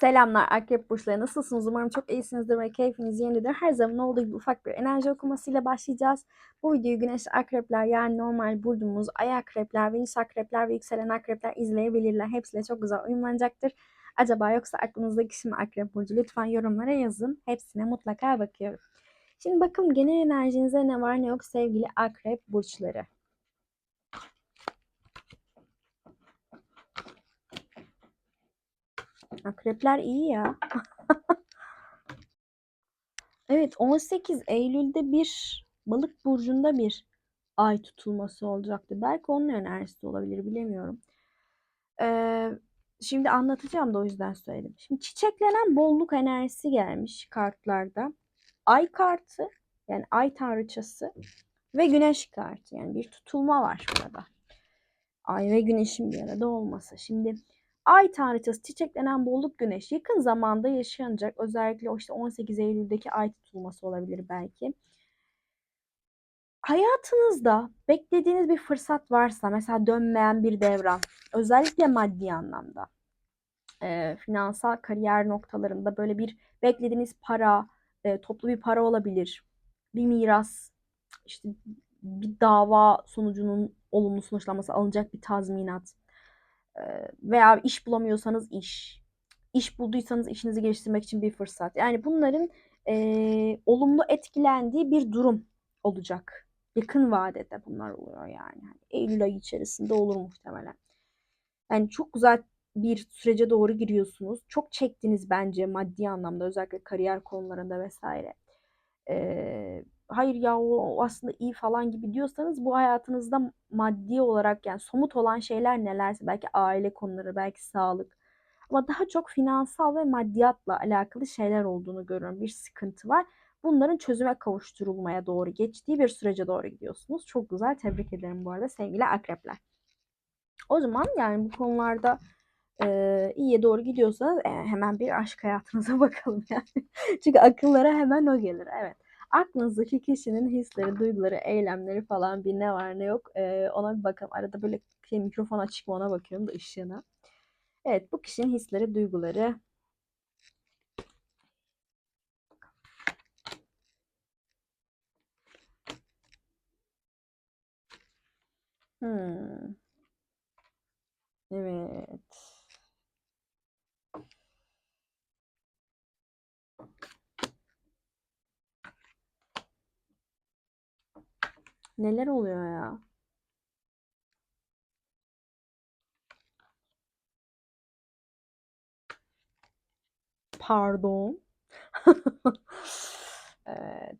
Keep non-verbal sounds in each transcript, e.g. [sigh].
Selamlar Akrep Burçları nasılsınız? Umarım çok iyisinizdir ve keyfiniz yerindedir. Her zaman olduğu gibi ufak bir enerji okumasıyla başlayacağız. Bu videoyu Güneş Akrepler yani normal burcumuz Ay Akrepler, Venüs Akrepler ve Yükselen Akrepler izleyebilirler. Hepsiyle çok güzel uyumlanacaktır. Acaba yoksa aklınızdaki kişi mi Akrep Burcu? Lütfen yorumlara yazın. Hepsine mutlaka bakıyorum. Şimdi bakalım genel enerjinize ne var ne yok sevgili Akrep Burçları. Akrepler iyi ya. [laughs] Evet 18 Eylül'de bir balık burcunda bir ay tutulması olacaktı. Belki onun enerjisi olabilir bilemiyorum. Ee, şimdi anlatacağım da o yüzden söyledim. Şimdi çiçeklenen bolluk enerjisi gelmiş kartlarda. Ay kartı yani ay tanrıçası ve güneş kartı yani bir tutulma var burada. Ay ve güneşin bir arada olması. Şimdi Ay tanrıçası çiçeklenen bolluk güneş yakın zamanda yaşanacak. Özellikle işte 18 Eylül'deki ay tutulması olabilir belki. Hayatınızda beklediğiniz bir fırsat varsa mesela dönmeyen bir devran özellikle maddi anlamda e, finansal kariyer noktalarında böyle bir beklediğiniz para e, toplu bir para olabilir bir miras işte bir dava sonucunun olumlu sonuçlanması alınacak bir tazminat veya iş bulamıyorsanız iş, iş bulduysanız işinizi geliştirmek için bir fırsat. Yani bunların e, olumlu etkilendiği bir durum olacak. Yakın vadede bunlar oluyor yani. yani Eylül ayı içerisinde olur muhtemelen. Yani çok güzel bir sürece doğru giriyorsunuz. Çok çektiniz bence maddi anlamda özellikle kariyer konularında vesaire. Ee, hayır ya o aslında iyi falan gibi diyorsanız bu hayatınızda maddi olarak yani somut olan şeyler nelerse belki aile konuları belki sağlık ama daha çok finansal ve maddiyatla alakalı şeyler olduğunu görüyorum. Bir sıkıntı var. Bunların çözüme kavuşturulmaya doğru geçtiği bir sürece doğru gidiyorsunuz. Çok güzel. Tebrik ederim bu arada sevgili akrepler. O zaman yani bu konularda e, iyiye doğru gidiyorsanız e, hemen bir aşk hayatınıza [laughs] bakalım yani. Çünkü akıllara hemen o gelir. Evet aklınızdaki kişinin hisleri, duyguları, eylemleri falan bir ne var ne yok e, ona bir bakalım. Arada böyle şey, mikrofon açık mı ona bakıyorum da ışığına. Evet bu kişinin hisleri, duyguları. Hmm. Evet. Neler oluyor ya? Pardon. [laughs] evet.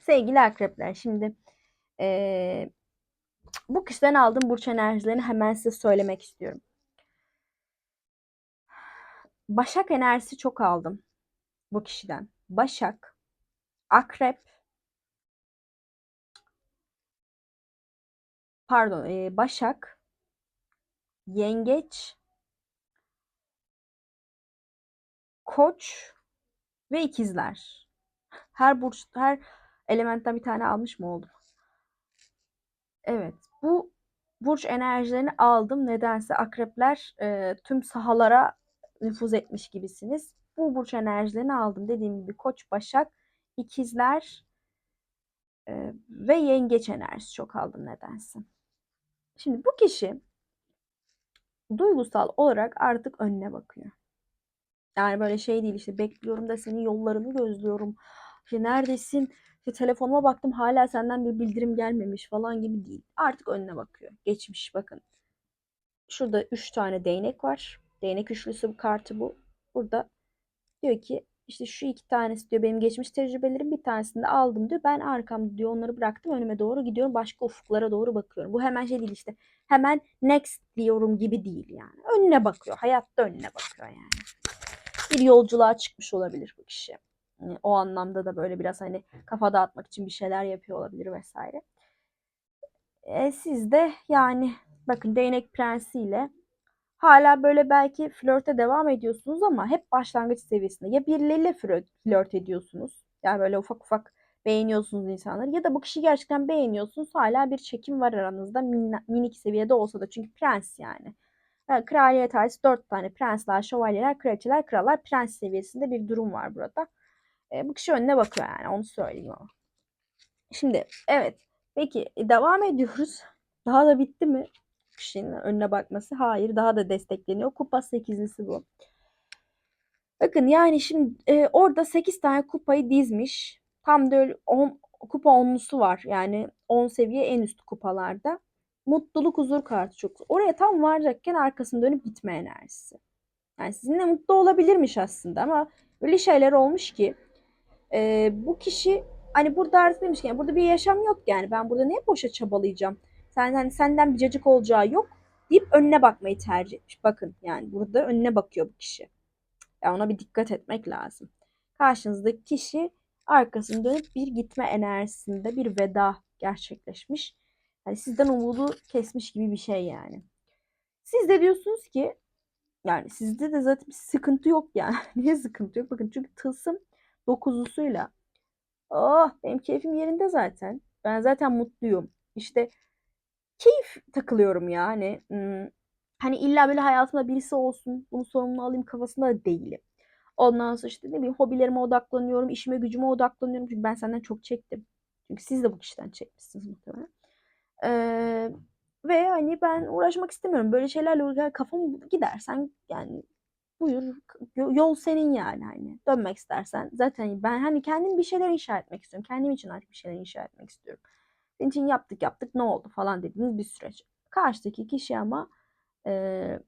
Sevgili akrepler şimdi ee, bu kişiden aldığım burç enerjilerini hemen size söylemek istiyorum. Başak enerjisi çok aldım bu kişiden. Başak, Akrep, pardon e, Başak, Yengeç, Koç ve ikizler. Her burç her elementten bir tane almış mı oldum? Evet. Bu burç enerjilerini aldım. Nedense akrepler e, tüm sahalara nüfuz etmiş gibisiniz. Bu burç enerjilerini aldım. Dediğim gibi Koç, Başak, ikizler e, ve yengeç enerjisi çok aldım nedense. Şimdi bu kişi duygusal olarak artık önüne bakıyor. Yani böyle şey değil işte bekliyorum da senin yollarını gözlüyorum. İşte neredesin? İşte telefonuma baktım hala senden bir bildirim gelmemiş falan gibi değil. Artık önüne bakıyor. Geçmiş bakın. Şurada 3 tane değnek var. Değnek üçlüsü bu kartı bu. Burada diyor ki işte şu iki tanesi diyor benim geçmiş tecrübelerim bir tanesini de aldım diyor. Ben arkamda diyor onları bıraktım önüme doğru gidiyorum. Başka ufuklara doğru bakıyorum. Bu hemen şey değil işte. Hemen next diyorum gibi değil yani. Önüne bakıyor. Hayatta önüne bakıyor yani. Bir yolculuğa çıkmış olabilir bu kişi. O anlamda da böyle biraz hani kafa dağıtmak için bir şeyler yapıyor olabilir vesaire. E, siz de yani bakın değnek prensiyle hala böyle belki flörte devam ediyorsunuz ama hep başlangıç seviyesinde. Ya birileriyle flört, flört ediyorsunuz. Yani böyle ufak ufak beğeniyorsunuz insanları ya da bu kişi gerçekten beğeniyorsunuz. Hala bir çekim var aranızda minik seviyede olsa da çünkü prens yani. Yani kraliyet ailesi 4 tane prensler, şövalyeler, kraliçeler, krallar prens seviyesinde bir durum var burada. E, bu kişi önüne bakıyor yani onu söyleyeyim ama. Şimdi evet. Peki e, devam ediyoruz. Daha da bitti mi? Kişinin önüne bakması. Hayır daha da destekleniyor. Kupa 8'lisi bu. Bakın yani şimdi e, orada 8 tane kupayı dizmiş. Tam da öyle 10, kupa onlusu var. Yani 10 seviye en üst kupalarda. Mutluluk huzur kartı çok. Oraya tam varacakken arkasını dönüp gitme enerjisi. Yani sizinle mutlu olabilirmiş aslında ama öyle şeyler olmuş ki e, bu kişi hani burada artık demiş yani burada bir yaşam yok yani ben burada ne boşa çabalayacağım. Sen hani senden bir cacık olacağı yok deyip önüne bakmayı tercih etmiş. Bakın yani burada önüne bakıyor bu kişi. Yani ona bir dikkat etmek lazım. Karşınızdaki kişi arkasını dönüp bir gitme enerjisinde bir veda gerçekleşmiş. Yani sizden umudu kesmiş gibi bir şey yani. Siz de diyorsunuz ki yani sizde de zaten bir sıkıntı yok yani. [laughs] Niye sıkıntı yok? Bakın çünkü tılsım dokuzlusuyla. Oh benim keyfim yerinde zaten. Ben zaten mutluyum. İşte keyif takılıyorum ya. Hani, illa böyle hayatımda birisi olsun. Bunu sorumlu alayım kafasında da değilim. Ondan sonra işte ne bileyim hobilerime odaklanıyorum. işime gücüme odaklanıyorum. Çünkü ben senden çok çektim. Çünkü siz de bu kişiden çekmişsiniz muhtemelen. Ee, ve hani ben uğraşmak istemiyorum. Böyle şeylerle kafam gidersen yani buyur yol senin yani hani dönmek istersen zaten ben hani kendim bir şeyler inşa etmek istiyorum. Kendim için artık bir şeyler inşa etmek istiyorum. Senin için yaptık yaptık ne oldu falan dediğiniz bir süreç. Karşıdaki kişi ama e,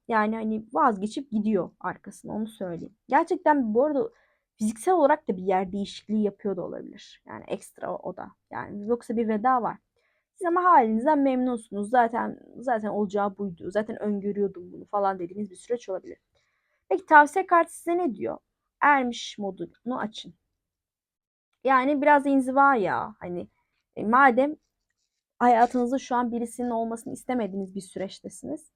yani hani vazgeçip gidiyor arkasına onu söyleyeyim. Gerçekten bu arada fiziksel olarak da bir yer değişikliği yapıyor da olabilir. Yani ekstra o da. Yani yoksa bir veda var. Siz ama halinizden memnunsunuz. Zaten zaten olacağı buydu. Zaten öngörüyordum bunu falan dediğiniz bir süreç olabilir. Peki tavsiye kartı size ne diyor? Ermiş modunu açın. Yani biraz inziva ya. Hani e, madem hayatınızda şu an birisinin olmasını istemediğiniz bir süreçtesiniz.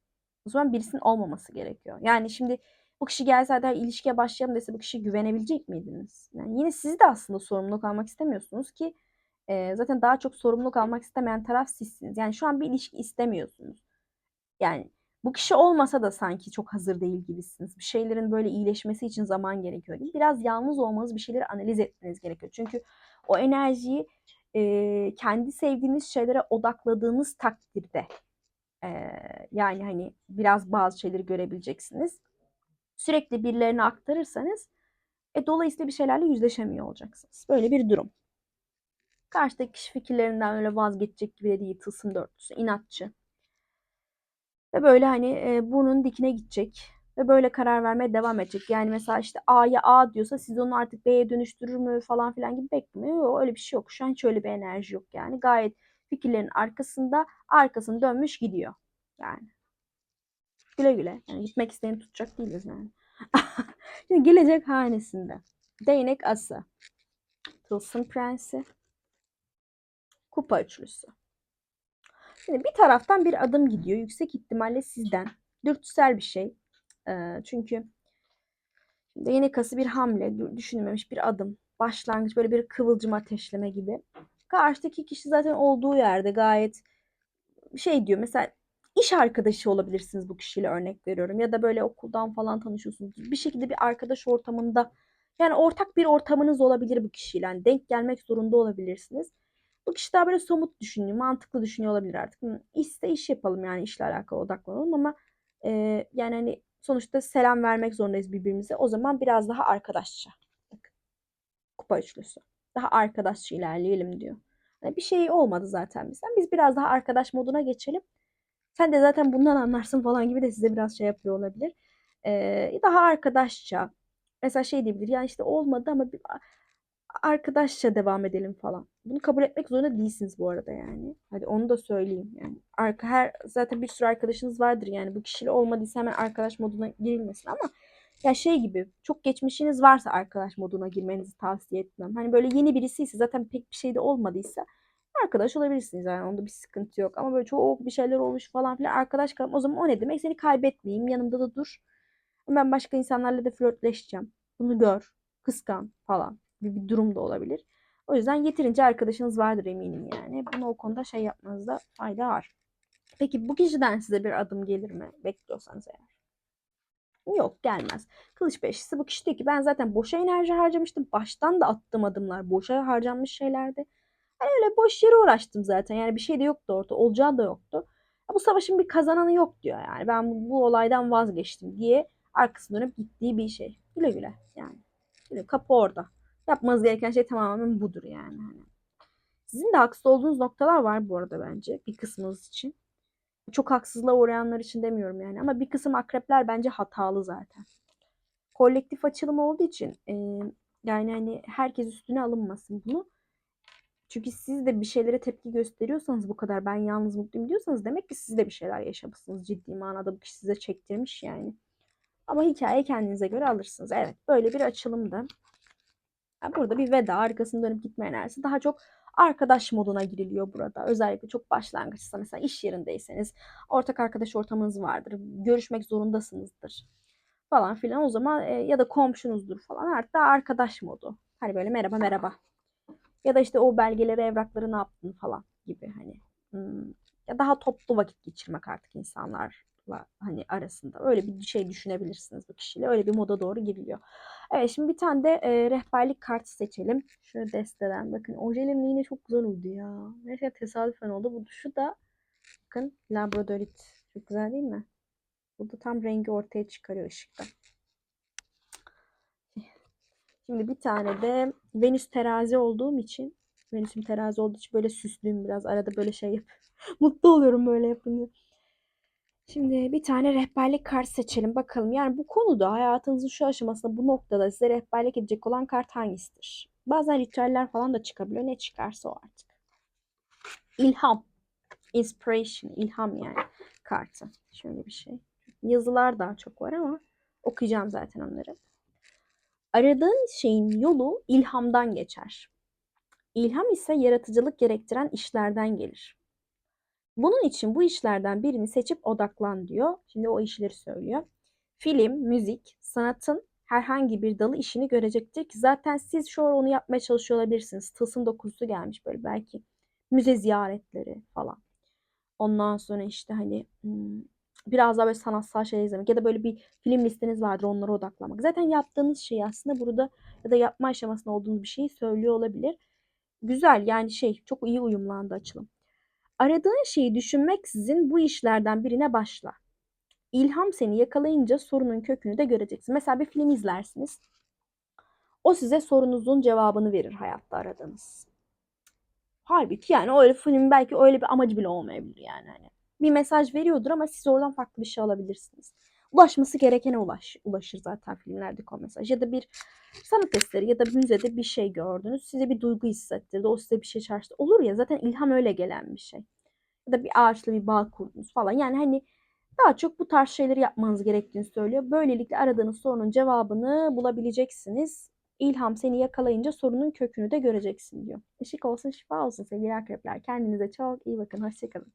O zaman birisinin olmaması gerekiyor. Yani şimdi bu kişi gelse hadi ilişkiye başlayalım dese bu kişiye güvenebilecek miydiniz? Yani yine siz de aslında sorumluluk almak istemiyorsunuz ki e, zaten daha çok sorumluluk almak istemeyen taraf sizsiniz. Yani şu an bir ilişki istemiyorsunuz. Yani bu kişi olmasa da sanki çok hazır değil gibisiniz. Bir şeylerin böyle iyileşmesi için zaman gerekiyor. Biraz yalnız olmanız, bir şeyleri analiz etmeniz gerekiyor. Çünkü o enerjiyi e, kendi sevdiğiniz şeylere odakladığınız takdirde e, yani hani biraz bazı şeyleri görebileceksiniz. Sürekli birilerine aktarırsanız e, dolayısıyla bir şeylerle yüzleşemiyor olacaksınız. Böyle bir durum. Karşıdaki kişi fikirlerinden öyle vazgeçecek gibi de değil. Tılsım dörtlüsü, inatçı. Ve böyle hani e, burnun dikine gidecek. Ve böyle karar vermeye devam edecek. Yani mesela işte A'ya A diyorsa siz onu artık B'ye dönüştürür mü falan filan gibi beklemiyor. Yok, öyle bir şey yok. Şu an hiç öyle bir enerji yok yani. Gayet fikirlerin arkasında arkasını dönmüş gidiyor. Yani. Güle güle. Yani gitmek isteyeni tutacak değiliz yani. [laughs] Şimdi gelecek hanesinde. Değnek ası. Tılsım prensi. Kupa üçlüsü. Şimdi bir taraftan bir adım gidiyor. Yüksek ihtimalle sizden. Dürtüsel bir şey. Çünkü değnek ası bir hamle. Düşünülmemiş bir adım. Başlangıç böyle bir kıvılcım ateşleme gibi. Karşıdaki kişi zaten olduğu yerde gayet şey diyor. Mesela iş arkadaşı olabilirsiniz bu kişiyle örnek veriyorum. Ya da böyle okuldan falan tanışıyorsunuz. Bir şekilde bir arkadaş ortamında yani ortak bir ortamınız olabilir bu kişiyle. Yani denk gelmek zorunda olabilirsiniz. Bu kişi daha böyle somut düşünüyor, mantıklı düşünüyor olabilir artık. Hı, İşse iş yapalım yani işle alakalı odaklanalım ama e, yani hani sonuçta selam vermek zorundayız birbirimize. O zaman biraz daha arkadaşça. Bakın. Kupa üçlüsü. Daha arkadaşça ilerleyelim diyor. Yani bir şey olmadı zaten bizden. Biz biraz daha arkadaş moduna geçelim. Sen de zaten bundan anlarsın falan gibi de size biraz şey yapıyor olabilir. Ee, daha arkadaşça. Mesela şey diyebilir. Yani işte olmadı ama bir arkadaşça devam edelim falan. Bunu kabul etmek zorunda değilsiniz bu arada yani. Hadi onu da söyleyeyim yani. Arka, her zaten bir sürü arkadaşınız vardır yani. Bu kişiyle olmadıysa hemen arkadaş moduna girilmesin ama ya şey gibi çok geçmişiniz varsa arkadaş moduna girmenizi tavsiye etmem. Hani böyle yeni birisiyse zaten pek bir şey de olmadıysa arkadaş olabilirsiniz yani onda bir sıkıntı yok. Ama böyle çok bir şeyler olmuş falan filan arkadaş kalalım. O zaman o ne demek? Seni kaybetmeyeyim yanımda da dur. Ben başka insanlarla da flörtleşeceğim. Bunu gör. Kıskan falan bir, bir durum da olabilir. O yüzden yeterince arkadaşınız vardır eminim yani. Bunu o konuda şey yapmanızda fayda var. Peki bu kişiden size bir adım gelir mi? Bekliyorsanız eğer. Yok gelmez. Kılıç beşlisi bu kişi diyor ki ben zaten boşa enerji harcamıştım. Baştan da attığım adımlar boşa harcanmış şeylerdi. Ben öyle boş yere uğraştım zaten. Yani bir şey de yoktu ortada. Olacağı da yoktu. Bu savaşın bir kazananı yok diyor yani. Ben bu, bu olaydan vazgeçtim diye arkasına dönüp gittiği bir şey. Güle güle yani. Güle, kapı orada. Yapmanız gereken şey tamamen budur yani. Hani. Sizin de haksız olduğunuz noktalar var bu arada bence bir kısmınız için. Çok haksızlığa uğrayanlar için demiyorum yani ama bir kısım akrepler bence hatalı zaten. Kolektif açılım olduğu için e, yani hani herkes üstüne alınmasın bunu. Çünkü siz de bir şeylere tepki gösteriyorsanız bu kadar ben yalnız mutluyum diyorsanız demek ki siz de bir şeyler yaşamışsınız ciddi manada bu kişi size çektirmiş yani. Ama hikaye kendinize göre alırsınız. Evet böyle bir açılımdı. Burada bir veda arkasını dönüp gitme enerjisi daha çok arkadaş moduna giriliyor burada. Özellikle çok başlangıçta mesela iş yerindeyseniz ortak arkadaş ortamınız vardır. Görüşmek zorundasınızdır falan filan. O zaman e, ya da komşunuzdur falan daha arkadaş modu. Hani böyle merhaba merhaba. Ya da işte o belgeleri, evrakları ne yaptın falan gibi hani. Hmm. Ya daha toplu vakit geçirmek artık insanlarla hani arasında. Öyle bir şey düşünebilirsiniz bu kişiyle. Öyle bir moda doğru giriliyor. Evet şimdi bir tane de e, rehberlik kartı seçelim. Şöyle desteden. Bakın ojelerim yine çok güzel oldu ya. Neyse tesadüfen oldu. Bu şu da bakın labradorit. Çok güzel değil mi? Bu da tam rengi ortaya çıkarıyor ışıkta. Şimdi bir tane de Venüs terazi olduğum için Venüs'üm terazi olduğu için böyle süslüyüm biraz. Arada böyle şey yap. [laughs] Mutlu oluyorum böyle yapınca. Şimdi bir tane rehberlik kart seçelim bakalım. Yani bu konuda hayatınızın şu aşamasında bu noktada size rehberlik edecek olan kart hangisidir? Bazen ritüeller falan da çıkabiliyor. Ne çıkarsa o artık. İlham. Inspiration. ilham yani kartı. Şöyle bir şey. Yazılar daha çok var ama okuyacağım zaten onları. Aradığın şeyin yolu ilhamdan geçer. İlham ise yaratıcılık gerektiren işlerden gelir. Bunun için bu işlerden birini seçip odaklan diyor. Şimdi o işleri söylüyor. Film, müzik, sanatın herhangi bir dalı işini görecektir ki zaten siz şu an onu yapmaya çalışıyor olabilirsiniz. Tılsım dokusu gelmiş böyle belki müze ziyaretleri falan. Ondan sonra işte hani biraz daha böyle sanatsal şeyler izlemek ya da böyle bir film listeniz vardır onlara odaklanmak. Zaten yaptığınız şey aslında burada ya da yapma aşamasında olduğunuz bir şeyi söylüyor olabilir. Güzel yani şey çok iyi uyumlandı açılım. Aradığın şeyi düşünmeksizin bu işlerden birine başla. İlham seni yakalayınca sorunun kökünü de göreceksin. Mesela bir film izlersiniz. O size sorunuzun cevabını verir hayatta aradığınız. Halbuki yani öyle film belki öyle bir amacı bile olmayabilir yani. Hani bir mesaj veriyordur ama siz oradan farklı bir şey alabilirsiniz. Ulaşması gerekene ulaş, ulaşır zaten filmlerdeki o mesaj. Ya da bir sanat eseri ya da müzede bir şey gördünüz. Size bir duygu hissettirdi. O size bir şey çağrıştı. Olur ya zaten ilham öyle gelen bir şey. Ya da bir ağaçla bir bağ kurdunuz falan. Yani hani daha çok bu tarz şeyleri yapmanız gerektiğini söylüyor. Böylelikle aradığınız sorunun cevabını bulabileceksiniz. İlham seni yakalayınca sorunun kökünü de göreceksin diyor. Işık olsun şifa olsun sevgili akrepler. Kendinize çok iyi bakın. Hoşçakalın.